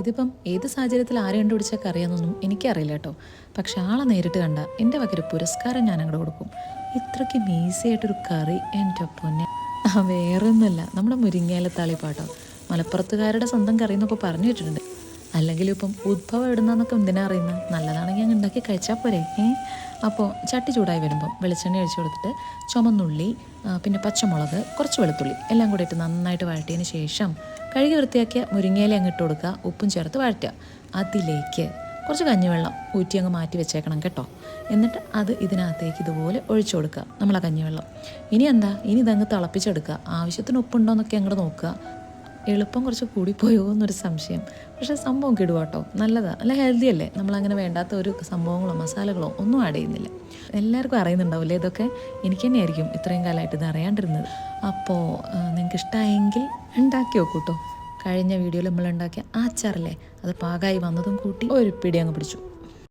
ഇതിപ്പം ഏത് സാഹചര്യത്തിൽ ആരെ കണ്ടുപിടിച്ചൊക്കെ അറിയാമെന്നൊന്നും എനിക്കറിയില്ല കേട്ടോ. പക്ഷെ ആളെ നേരിട്ട് കണ്ട എന്റെ വക്കൊരു പുരസ്കാരം ഞാൻ അങ്ങോട്ട് കൊടുക്കും. ഇത്രയ്ക്ക് ഈസിയായിട്ടൊരു കറി എന്റെ പൊന്നെ. ആ വേറെ ഒന്നുമല്ല നമ്മുടെ മുരിങ്ങയില താളിപ്പാട്ടോ. മലപ്പുറത്തുകാരുടെ സ്വന്തം കറി എന്നൊക്കെ പറഞ്ഞു വെച്ചിട്ടുണ്ട് അല്ലെങ്കിൽ ഇപ്പം ഉദ്ഭവം എവിടുന്നൊക്കെ എന്തിനാ അറിയുന്നത് നല്ലതാണെങ്കിൽ അങ്ങ് ഉണ്ടാക്കി കഴിച്ചാൽ പോരെ ഏ? അപ്പോൾ ചട്ടി ചൂടായി വരുമ്പം വെളിച്ചെണ്ണ ഒഴിച്ചു കൊടുത്തിട്ട് ചുമന്നുള്ളി പിന്നെ പച്ചമുളക് കുറച്ച് വെളുത്തുള്ളി എല്ലാം കൂടി ഇട്ട് നന്നായിട്ട് വഴറ്റിയതിന് ശേഷം കഴുകി വൃത്തിയാക്കിയ മുരിങ്ങയില അങ്ങ് ഇട്ട് കൊടുക്കുക ഉപ്പും ചേർത്ത് വഴറ്റുക. അതിലേക്ക് കുറച്ച് കഞ്ഞിവെള്ളം ഊറ്റി അങ്ങ് മാറ്റി വെച്ചേക്കണം കേട്ടോ. എന്നിട്ട് അത് ഇതിനകത്തേക്ക് ഇതുപോലെ ഒഴിച്ചു കൊടുക്കുക നമ്മളെ കഞ്ഞിവെള്ളം. ഇനി എന്താ? ഇനി ഇതങ്ങ് തിളപ്പിച്ചെടുക്കുക. ആവശ്യത്തിന് ഉപ്പുണ്ടോ എന്നൊക്കെ അങ്ങോട്ട് നോക്കുക. എളുപ്പം കുറച്ച് കൂടിപ്പോയോ എന്നൊരു സംശയം. പക്ഷേ സംഭവം കിടുവാട്ടോ. നല്ലതാണ് നല്ല ഹെൽത്തി അല്ലേ? നമ്മളങ്ങനെ വേണ്ടാത്ത ഒരു സംഭവങ്ങളോ മസാലകളോ ഒന്നും ആഡ് ചെയ്യുന്നില്ല. എല്ലാവർക്കും അറിയുന്നുണ്ടാവില്ലേ ഇതൊക്കെ? എനിക്ക് തന്നെയായിരിക്കും ഇത്രയും കാലമായിട്ട് ഇത് അറിയാണ്ടിരുന്നത്. അപ്പോൾ നിങ്ങൾക്ക് ഇഷ്ടമായെങ്കിൽ ഉണ്ടാക്കി നോക്കൂ കേട്ടോ കഴിഞ്ഞ വീഡിയോയിൽ നമ്മൾ ഉണ്ടാക്കിയ ആ അച്ചാറല്ലേ അത് പാകമായി വന്നതും കൂട്ടി ഒരു പിടി അങ്ങ് പിടിച്ചു.